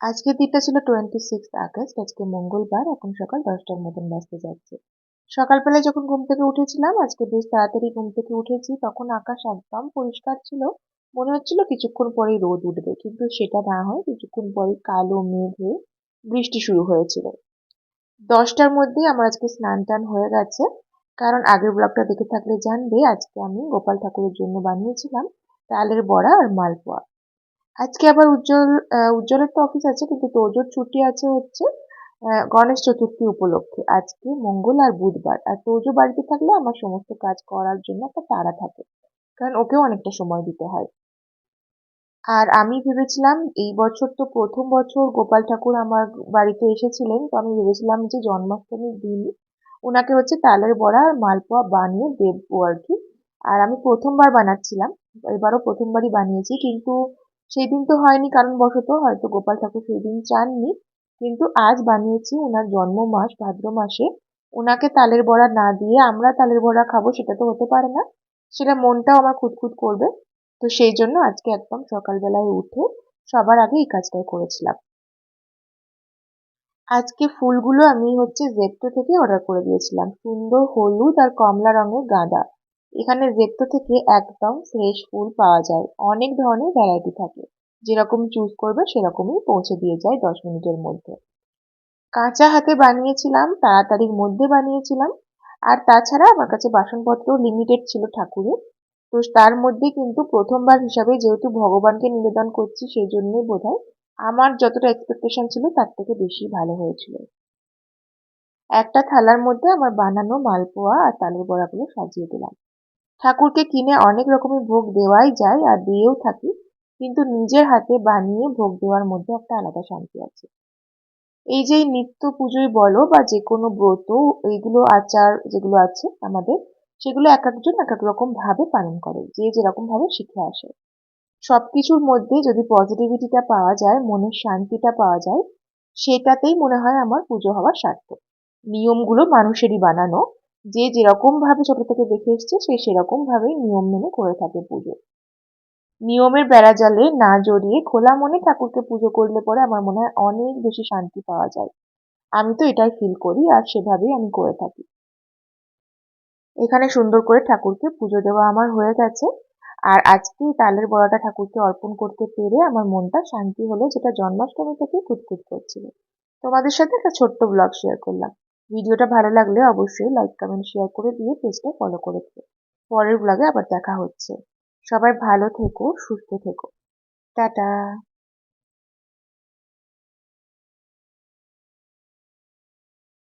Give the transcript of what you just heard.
আজকের দিনটা ছিল টোয়েন্টি সিক্স আগস্ট, আজকে মঙ্গলবার, এখন সকাল দশটার মতন বাজতে যাচ্ছে। সকালবেলায় যখন ঘুম থেকে উঠেছিলাম, আজকে বেশ তাড়াতাড়ি ঘুম থেকে উঠেছি, তখন আকাশ একদম পরিষ্কার ছিল, মনে হচ্ছিল কিছুক্ষণ পরেই রোদ উঠবে, কিন্তু সেটা না হয়, কিছুক্ষণ পরে কালো, মেঘ হয়ে বৃষ্টি শুরু হয়েছিল। দশটার মধ্যে আমার আজকে স্নান টান হয়ে গেছে, কারণ আগের ব্লগটা দেখে থাকলে জানবে, আজকে আমি গোপাল ঠাকুরের জন্য বানিয়েছিলাম, তালের বড়া আর মালপোয়া। আজকে আবার উজ্জ্বল উজ্জ্বলের তো অফিস আছে, কিন্তু তোজোর ছুটি আছে হচ্ছে গণেশ চতুর্থী উপলক্ষে। আজকে মঙ্গল আর বুধবার। আর তোজো বাড়িতে থাকলে আমার সমস্ত কাজ করার জন্য একটা তাড়া থাকে, কারণ ওকেও অনেকটা সময় দিতে হয়। আর আমি ভেবেছিলাম, এই বছর তো প্রথম বছর গোপাল ঠাকুর আমার বাড়িতে এসেছিলেন, তো আমি ভেবেছিলাম যে জন্মাষ্টমীর দিন ওনাকে হচ্ছে তালের বড়া আর মালপোয়া বানিয়ে দেবো আর কি। আর আমি প্রথমবার বানাচ্ছিলাম, এবারও প্রথমবারই বানিয়েছি, কিন্তু সেই দিন তো হয়নি কারণ বশত হয়তো গোপাল ঠাকুর সেই দিন চাননি। কিন্তু আজ বানিয়েছি ওনার জন্ম মাস ভাদ্র মাসে। ওনাকে তালের বড়া না দিয়ে আমরা তালের বড়া খাব, সেটা তো হতে পারে না। সেটা মনটাও আমার খুঁতখুত করবে। তো সেই জন্য আজকে একদম সকালবেলায় উঠে সবার আগে এই কাজটাই করেছিলাম। আজকে ফুলগুলো আমি হচ্ছে জেপ্টো থেকে অর্ডার করে দিয়েছিলাম। সুন্দর হলুদ আর কমলা রঙের গাঁদা। এখানে জেপ্টো থেকে একদম ফ্রেশ ফুল পাওয়া যায়। অনেক ধরনের ভ্যারাইটি থাকে। যেরকম চুজ করবে সেরকমই পৌঁছে দিয়ে যায় দশ মিনিটের মধ্যে। কাঁচা হাতে বানিয়েছিলাম, তাড়াতাড়ির মধ্যে বানিয়েছিলাম। আর তাছাড়া আমার কাছে বাসনপত্র লিমিটেড ছিল ঠাকুরের। তো তার মধ্যে কিন্তু প্রথমবার হিসাবে যেহেতু ভগবানকে নিবেদন করছি, সেই জন্যই বোধ আমার যতটা এক্সপেকটেশন ছিল তার থেকে বেশি ভালো হয়েছিল। একটা থালার মধ্যে আমার বানানো মালপোয়া আর তালের বড়াগুলো সাজিয়ে দিলাম। ঠাকুরকে কিনে অনেক রকমের ভোগ দেওয়াই যায় আর দিয়েও থাকি, কিন্তু নিজের হাতে বানিয়ে ভোগ দেওয়ার মধ্যে একটা আলাদা শান্তি আছে। এই যে নিত্য পুজোই বলো বা যে কোনো ব্রত, এইগুলো আচার যেগুলো আছে আমাদের, সেগুলো এক একজন এক এক রকম ভাবে পালন করে, যে যেরকম ভাবে শিখে আসে। সবকিছুর মধ্যে যদি পজিটিভিটিটা পাওয়া যায়, মনের শান্তিটা পাওয়া যায়, সেটাতেই মনে হয় আমার পুজো হওয়ার সার্থক। নিয়মগুলো মানুষেরই বানানো যে যেরকম ভাবে ছোট থেকে দেখে এসছে, সে সেরকম ভাবেই নিয়ম মেনে করে থাকে পুজো। নিয়মের বেড়া জালে না জড়িয়ে খোলা মনে ঠাকুরকে পুজো করলে পরে আমার মনে হয় অনেক বেশি শান্তি পাওয়া যায়। আমি তো এটাই ফিল করি আর সেভাবেই আমি করে থাকি। এখানে সুন্দর করে ঠাকুরকে পুজো দেওয়া আমার হয়ে গেছে। আর আজকে তালের বড়াটা ঠাকুরকে অর্পণ করতে পেরে আমার মনটা শান্তি হলো, যেটা জন্মাষ্টমী থেকে কুতকুত করছিল। তোমাদের সাথে একটা ছোট্ট ব্লগ শেয়ার করলাম। ভিডিওটা ভালো লাগলে অবশ্যই লাইক কমেন্ট শেয়ার করে দিয়ে পেজটা ফলো করে দিও। পরের ব্লগে আবার দেখা হচ্ছে। সবাই ভালো থেকো, সুস্থ থেকো। টাটা।